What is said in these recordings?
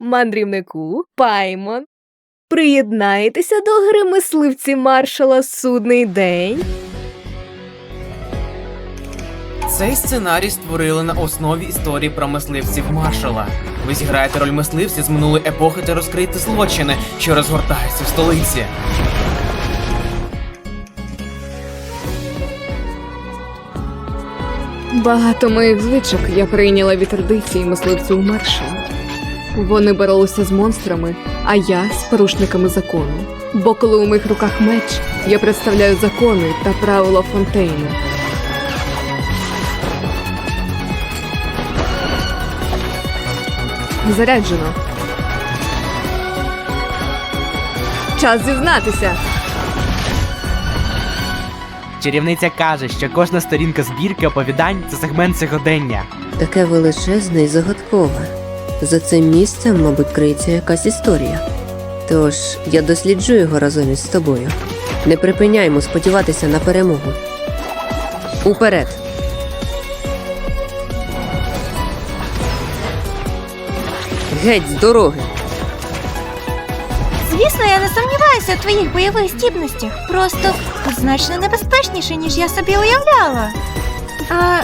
мандрівнику, Паймон. Приєднаєтеся до гри мисливці маршала Судний день. Цей сценарій створили на основі історії про мисливців маршала. Ви зіграєте роль мисливця з минулої епохи та розкриєте злочини, що розгортаються в столиці. Багато моїх звичок я прийняла від традиції мисливців маршала. Вони боролися з монстрами, а я з порушниками закону. Бо коли у моїх руках меч, я представляю закони та правила Фонтейну. Заряджено. Час зізнатися. Чарівниця каже, що кожна сторінка збірки оповідань це сегмент сьогодення. Таке величезне і загадкове. За цим місцем, мабуть, криється якась історія. Тож я досліджу його разом із тобою. Не припиняймо сподіватися на перемогу. Уперед! Геть з дороги! Звісно, я не сумніваюся у твоїх бойових здібностях. Просто значно небезпечніше, ніж я собі уявляла. А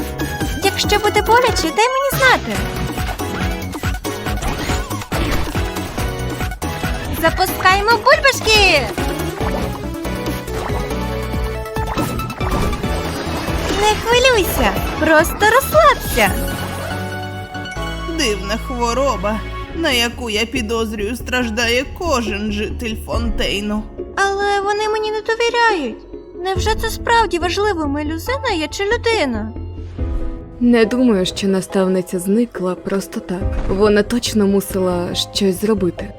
якщо буде боляче, дай мені знати. Запускаємо бульбашки! Не хвилюйся, просто розслабся. Дивна хвороба, на яку я підозрюю, страждає кожен житель Фонтейну. Але вони мені не довіряють. Невже це справді важливо, мелюзина я чи людина? Не думаю, що наставниця зникла просто так. Вона точно мусила щось зробити.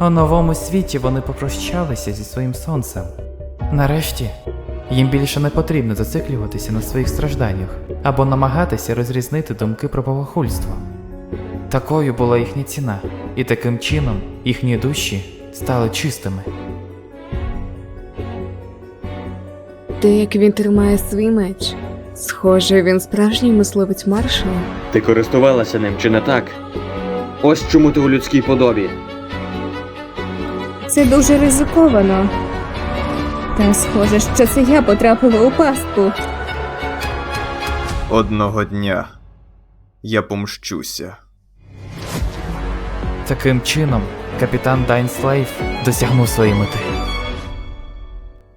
У новому світі вони попрощалися зі своїм сонцем. Нарешті їм більше не потрібно зациклюватися на своїх стражданнях або намагатися розрізнити думки про богохульство. Такою була їхня ціна, і таким чином їхні душі стали чистими. Те, як він тримає свій меч. Схоже, він справжній мисливець маршала. Ти користувалася ним, чи не так? Ось чому ти у людській подобі. Це дуже ризиковано. Та схоже, що це я потрапила у пастку. Одного дня я помщуся. Таким чином, капітан Дайнслейв досягнув своєї мети.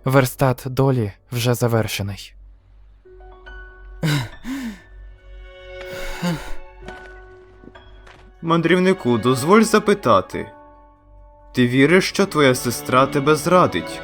Верстат долі вже завершений. Мандрівнику, дозволь запитати. Ти віриш, що твоя сестра тебе зрадить?